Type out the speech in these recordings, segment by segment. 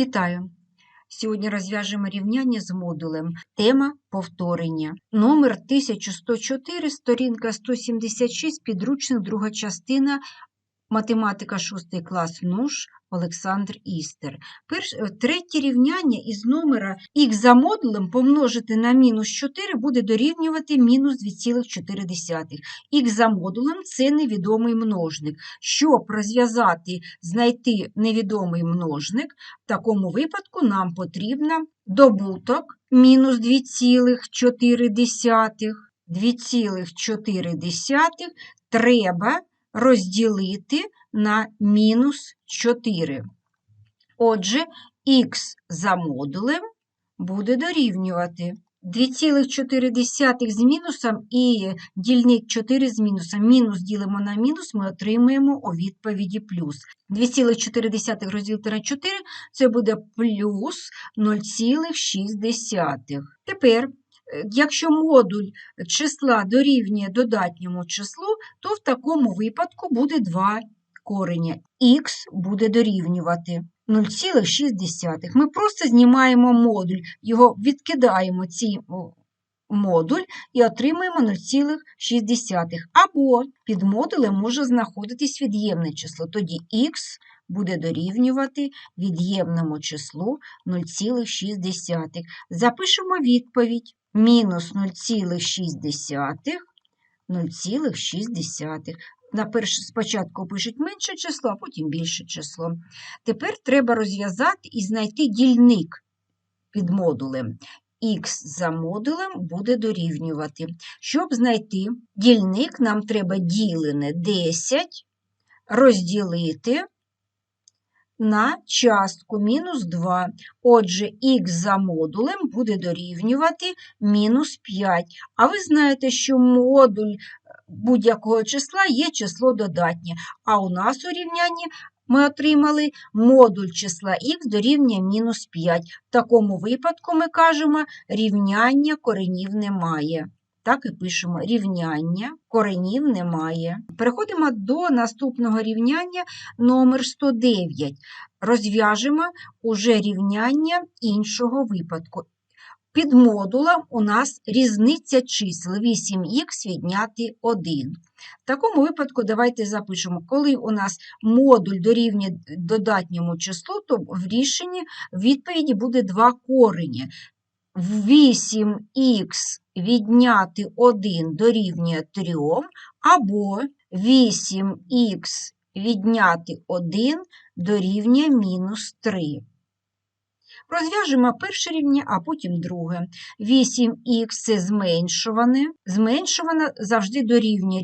Вітаю! Сьогодні розв'яжемо рівняння з модулем. Тема повторення. Номер 1104, сторінка 176, підручник, друга частина, математика 6 клас НУШ, Олександр Істер. Перш, е, третє рівняння із номера х за модулем помножити на мінус 4 буде дорівнювати мінус 2,4. Х за модулем – це невідомий множник. Щоб розв'язати, знайти невідомий множник, в такому випадку нам потрібно добуток мінус 2,4. 2,4 треба розділити на мінус 4. Отже, х за модулем буде дорівнювати 2,4 з мінусом і дільник 4 з мінусом. Мінус ділимо на мінус, ми отримуємо у відповіді плюс. 2,4 розділити на 4 це буде плюс 0,6. Тепер Якщо модуль числа дорівнює додатньому числу, то в такому випадку буде 2 кореня. Х буде дорівнювати 0,6. Ми просто знімаємо модуль, його відкидаємо цей модуль і отримуємо 0,6. Або під модулем може знаходитись від'ємне число. Тоді х буде дорівнювати від'ємному числу 0,6. Запишемо відповідь мінус 0,6, 0,6. Наперше спочатку пишуть менше число, а потім більше число. Тепер треба розв'язати і знайти дільник під модулем. Х за модулем буде дорівнювати. Щоб знайти дільник, нам треба ділене 10 розділити на частку мінус 2. Отже, х за модулем буде дорівнювати мінус 5. А ви знаєте, що модуль будь-якого числа є число додатнє. А у нас у рівнянні ми отримали модуль числа х дорівнює мінус 5. В такому випадку ми кажемо, рівняння коренів немає. Так і пишемо рівняння, коренів немає. Переходимо до наступного рівняння номер 109. Розв'яжемо уже рівняння іншого випадку. Під модулем у нас різниця чисел 8х відняти 1. В такому випадку давайте запишемо, коли у нас модуль дорівнює додатньому числу, то в рішенні відповіді буде два корені. 8х відняти 1 дорівнює 3, або 8х відняти 1 дорівнює мінус 3. Розв'яжемо перше рівня, а потім друге. 8х це зменшуване. Зменшуване завжди дорівнює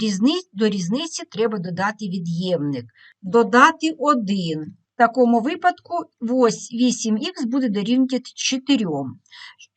до різниці треба додати від'ємник. Додати 1. В такому випадку 8х буде дорівнювати 4.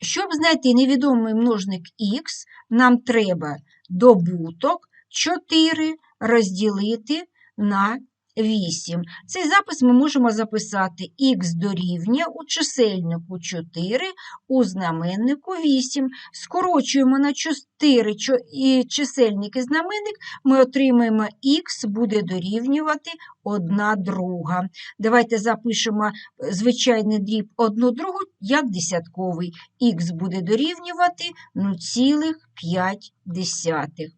Щоб знайти невідомий множник х, нам треба добуток 4 розділити на 8. Цей запис ми можемо записати х дорівнює у чисельнику 4, у знаменнику 8. Скорочуємо на 4 і чисельник і знаменник, ми отримаємо х буде дорівнювати 1 друга. Давайте запишемо звичайний дріб 1 другу як десятковий. х буде дорівнювати 0,5.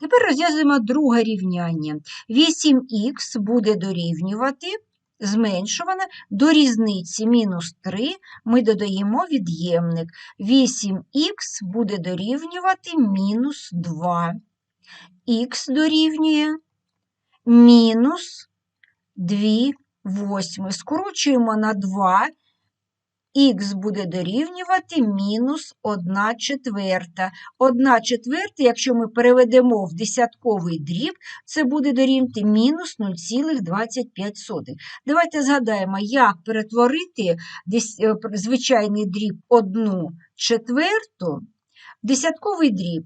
Тепер розв'язуємо друге рівняння. 8х буде дорівнювати, зменшуване, до різниці мінус 3 ми додаємо від'ємник. 8х буде дорівнювати мінус 2. Х дорівнює мінус 2 восьми. Скорочуємо на 2 х буде дорівнювати мінус 1 четверта. 1 четверта, якщо ми переведемо в десятковий дріб, це буде дорівнювати мінус 0,25. Давайте згадаємо, як перетворити е, звичайний дріб 1 четверту в десятковий дріб.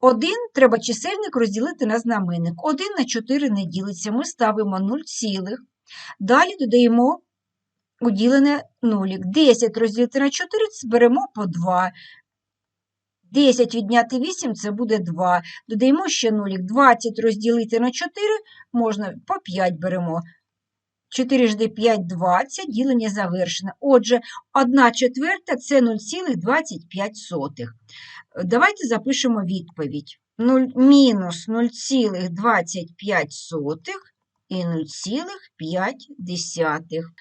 1 треба чисельник розділити на знаменник. 1 на 4 не ділиться, ми ставимо 0, цілих. далі додаємо уділене нулік. 10 розділити на 4 зберемо по 2. 10 відняти 8 це буде 2. Додаємо ще нулік. 20 розділити на 4 можна по 5 беремо. 4 жди 5 – 20, ділення завершено. Отже, 1 четверта – це 0,25. Давайте запишемо відповідь. 0, мінус 0,25 і 0,5.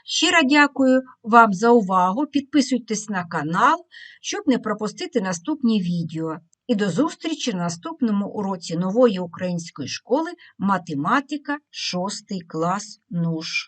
Щиро дякую вам за увагу. Підписуйтесь на канал, щоб не пропустити наступні відео. І до зустрічі на наступному уроці нової української школи математика 6 клас НУШ.